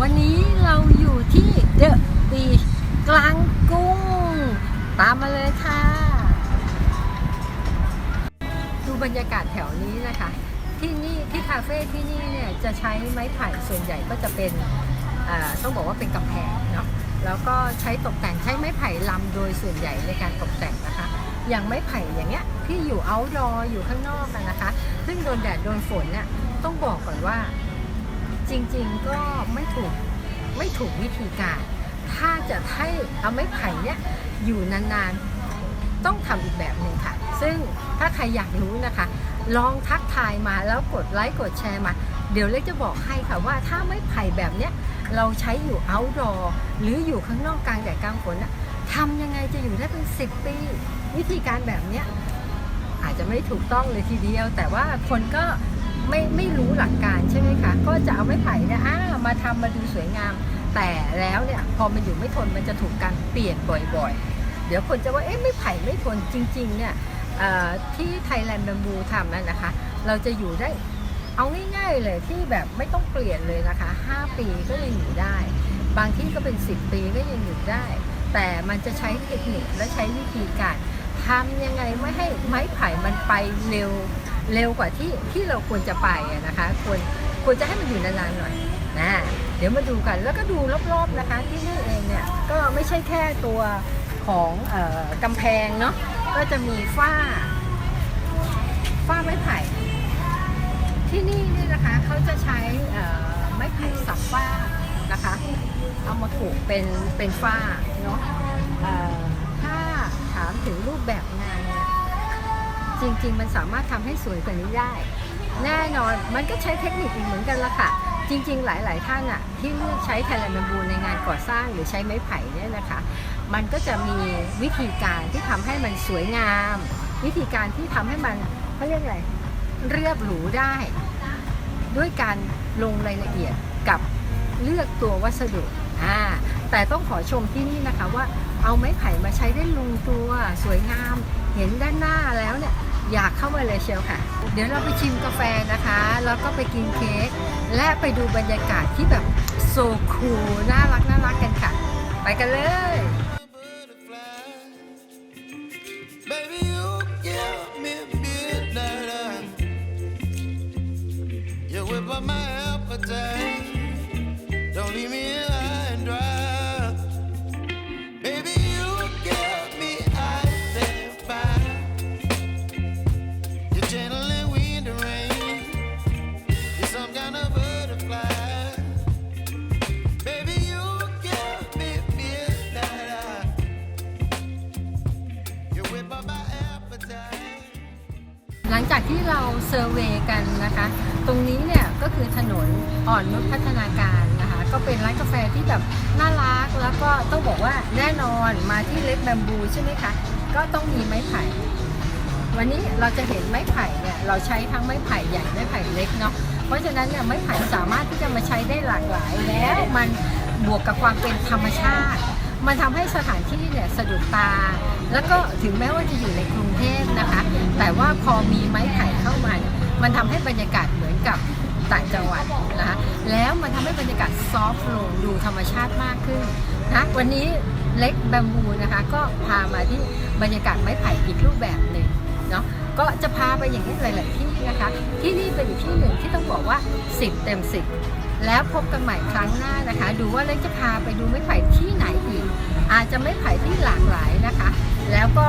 วันนี้เราอยู่ที่เดอะบีชกลางกุ้ง ตามมาเลยค่ะ ดูบรรยากาศแถวนี้นะคะ ที่นี่ที่คาเฟ่ที่นี่เนี่ยจะใช้ไม้ไผ่ส่วนใหญ่ก็จะเป็นต้องบอกว่าเป็นกำแพงเนาะแล้วก็ใช้ตกแต่งใช้ไม้ไผ่ลำโดยส่วนใหญ่ในการตกแต่งนะคะ อย่างไม้ไผ่อย่างเงี้ยที่อยู่เอาท์ดอร์อยู่ข้างนอกนะคะ ซึ่งโดนแดดโดนฝนเนี่ยต้องบอกก่อนว่า จริงๆก็ไม่ถูกไม่ถูกวิธีการ ถ้าจะให้เอาไม้ไผ่เนี่ยอยู่นานๆ ต้องทำอีกแบบหนึ่งค่ะ ซึ่งถ้าใครอยากรู้นะคะ ลองทักทายมาแล้วกดไลค์กดแชร์มา เดี๋ยวเล็กจะบอกให้ค่ะว่าถ้าไม้ไผ่แบบเนี้ยเราใช้อยู่ outdoor หรืออยู่ข้างนอกกลางแดดกลางฝนน่ะทำยังไงจะอยู่ได้เป็น 10 ปี วิธีการแบบเนี้ยอาจจะไม่ถูกต้องเลยทีเดียว แต่ว่าคนก็ ไม่ไม่รู้หลักการใช่ไหมคะ ก็จะเอาไม้ไผ่เนี่ยอ้ามาทำมาดูสวยงาม แต่แล้วเนี่ยพอมันอยู่ไม่ทนมันจะถูกการเปลี่ยนบ่อยๆ เดี๋ยวคนจะว่าเอ๊ะไม่ไผ่ไม่ทนจริงๆเนี่ยที่ไทยแลนด์ b บ m บูทำนั่นนะคะ เราจะอยู่ได้เอาง่ายๆเลยที่แบบไม่ต้องเปลี่ยนเลยนะคะ 5 ปีก็ยังอยู่ได้ บางที่ก็เป็น 10 ปีก็ยังอยู่ได้ แต่มันจะใช้เทคนิคและใช้วิธีการทำยังไงไม่ให้ไม้ไผ่มันไปเร็ว เร็วกว่าที่ที่เราควรจะไปนะคะควรควรจะให้มันอยู่นานๆหน่อยนะเดี๋ยวมาดูกันแล้วก็ดูรอบๆนะคะที่นี่เองเนี่ยก็ไม่ใช่แค่ตัวของออกำแพงเนาะก็จะมีฝ้า ฝ้าไม้ไผ่ ที่นี่เนี่ยนะคะเขาจะใช้ไม้ไผ่สับฝ้านะคะ เอามาผูกเป็นเป็นฝ้าเนาะถ้าถามถึงรูปแบบงานเจริง ๆ มันสามารถทำให้สวยกว่านี้ได้ แน่นอนมันก็ใช้เทคนิคอีกเหมือนกันละค่ะ จริง ๆ หลาย ๆ ท่านอะที่เลือกใช้ไทแลนด์บูในงานก่อสร้างหรือใช้ไม้ไผ่เนี่ยนะคะ มันก็จะมีวิธีการที่ทำให้มันสวยงาม วิธีการที่ทำให้มันเขาเรียกอะไรเรียบหรูได้ ด้วยการลงรายละเอียดกับเลือกตัววัสดุอ่าแต่ต้องขอชมที่นี่นะคะว่าเอาไม้ไผ่มาใช้ได้ลงตัวสวยงาม เห็นด้านหน้าแล้วเนี่ย อยากเข้ามาเลยเชียวค่ะ เดี๋ยวเราไปชิมกาแฟนะคะ แล้วก็ไปกินเค้กและไปดูบรรยากาศที่แบบโซคูลน่ารักน่ารักกันค่ะ ไปกันเลย whip up my appetite. จากที่เราเซอร์เวยกันนะคะ ตรงนี้เนี่ยก็คือถนนอ่อนนุชพัฒนาการนะคะ ก็เป็นร้านกาแฟที่แบบน่ารักแล้วก็ต้องบอกว่าแน่นอนมาที่เล็กแบมบูใช่ไหมคะ ก็ต้องมีไม้ไผ่วันนี้เราจะเห็นไม้ไผ่เนี่ยเราใช้ทั้งไม้ไผ่ใหญ่ไม้ไผ่เล็กเนาะเพราะฉะนั้นเนี่ยไม้ไผ่สามารถที่จะมาใช้ได้หลากหลายแล้วมันบวกกับความเป็นธรรมชาติ มันทำให้สถานที่เนี่ยสะดุดตา แล้วก็ถึงแม้ว่าจะอยู่ในกรุงเทพนะคะ แต่ว่าพอมีไม้ไผ่เข้ามาเนี่ยมันทำให้บรรยากาศเหมือนกับต่างจังหวัดนะคะแล้วมันทำให้บรรยากาศซอฟต์ลงดูธรรมชาติมากขึ้นนะวันนี้เล็กแบมบูนะคะ ก็พามาที่บรรยากาศไม้ไผ่อีกรูปแบบหนึ่งเนาะก็จะพาไปอย่างนี้หลาย ๆ ที่นะคะ ที่นี่เป็นอีกที่หนึ่งที่ต้องบอกว่า 10 เต็ม 10 แล้วพบกันใหม่ครั้งหน้านะคะ ดูว่าเล็กจะพาไปดูไม้ไผ่ที่ไหนอีก อาจจะไม้ไผ่ที่หลากหลายนะคะ แล้วก็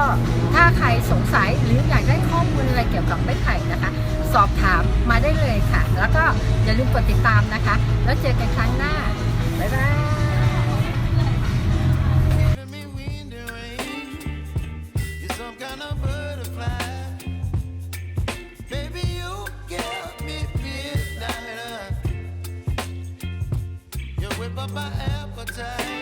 ถ้าใครสงสัยหรืออยากได้ข้อมูลอะไรเกี่ยวกับไม้ไผ่นะคะ สอบถามมาได้เลยค่ะ แล้วก็อย่าลืมกดติดตามนะคะ แล้วเจอกันครั้งหน้าบ๊ายบาย up my appetite.